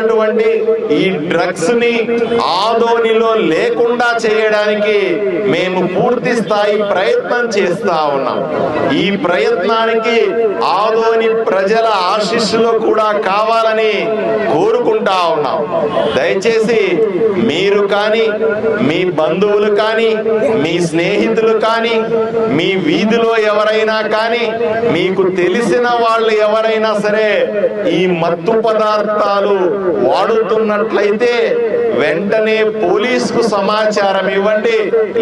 అటువంటి ఈ డ్రగ్స్ని ఆదోనిలో లేకుండా చేయడానికి మేము పూర్తి స్థాయి ప్రయత్నం చేస్తా ఉన్నాం. ఈ ప్రయత్నానికి ఆదోని ప్రజల ఆశీస్సులు కూడా కావాలని కోరుకుంటా ఉన్నాం. దయచేసి మీ మీరు కానీ మీ బంధువులు కానీ మీ స్నేహితులు కానీ మీ వీధిలో ఎవరైనా కానీ మీకు తెలిసిన వాళ్ళు ఎవరైనా సరే ఈ మత్తు పదార్థాలు వాడుతున్నట్లయితే వెంటనే పోలీసుకు సమాచారం ఇవ్వండి.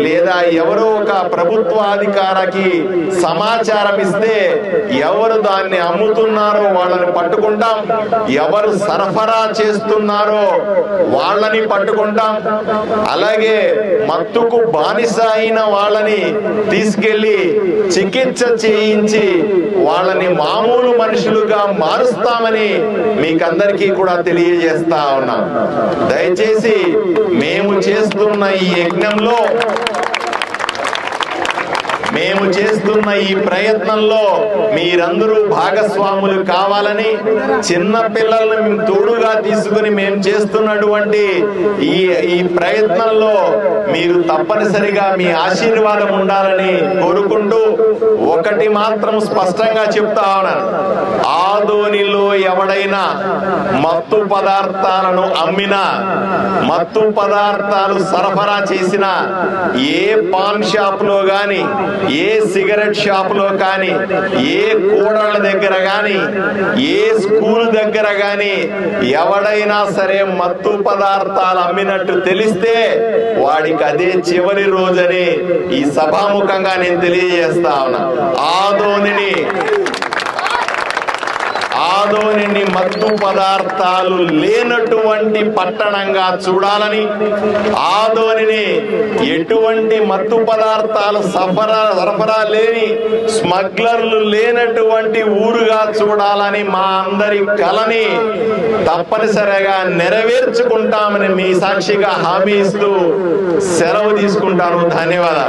లేదా ఎవరో ఒక ప్రభుత్వాధికారికి సమాచారం ఇస్తే ఎవరు దాన్ని అమ్ముతున్నారో వాళ్ళని పట్టుకుంటాం. ఎవరు సరఫరా చేస్తున్నారో వాళ్ళని పట్టుకుంటాం. అలాగే మత్తుకు బానిస అయిన వాళ్ళని తీసుకెళ్ళి చికిత్స చేయించి వాళ్ళని మామూలు మనుషులుగా మారుస్తామని మీకందరికీ కూడా తెలియజేస్తా ఉన్నాం. దయచేసి మేము చేస్తున్న ఈ యజ్ఞంలో మేము చేస్తున్న ఈ ప్రయత్నంలో మీరందరూ భాగస్వాములు కావాలని చిన్న పిల్లలను తోడుగా తీసుకుని మేము చేస్తున్నటువంటి ఈ ఈ ప్రయత్నంలో మీరు తప్పనిసరిగా మీ ఆశీర్వాదం ఉండాలని కోరుకుంటూ ఒకటి మాత్రం స్పష్టంగా చెప్తా ఉన్నాను. ఆదోనిలో ఎవడైనా మత్తు పదార్థాలను అమ్మినా మత్తు పదార్థాలు సరఫరా చేసిన ఏ పాన్ షాప్లో గాని ఏ సిగరెట్ షాప్లో కానీ ఏ కూడళ్ళ దగ్గర కానీ ఏ స్కూల్ దగ్గర కానీ ఎవడైనా సరే మత్తు పదార్థాలు అమ్మినట్టు తెలిస్తే వాడికి అదే చివరి రోజని ఈ సభాముఖంగా నేను తెలియజేస్తా ఉన్నా. ఆదోనిని ఆదోనిని మత్తు పదార్థాలు లేనటువంటి పట్టణంగా చూడాలని ఆదోనిని ఎటువంటి మత్తు పదార్థాలు సఫరా సరఫరా లేని స్మగ్లర్లు లేనటువంటి ఊరుగా చూడాలని మా అందరి కలని తప్పనిసరిగా నెరవేర్చుకుంటామని మీ సాక్షిగా హామీ ఇస్తూ సెలవు తీసుకుంటాను. ధన్యవాదాలు.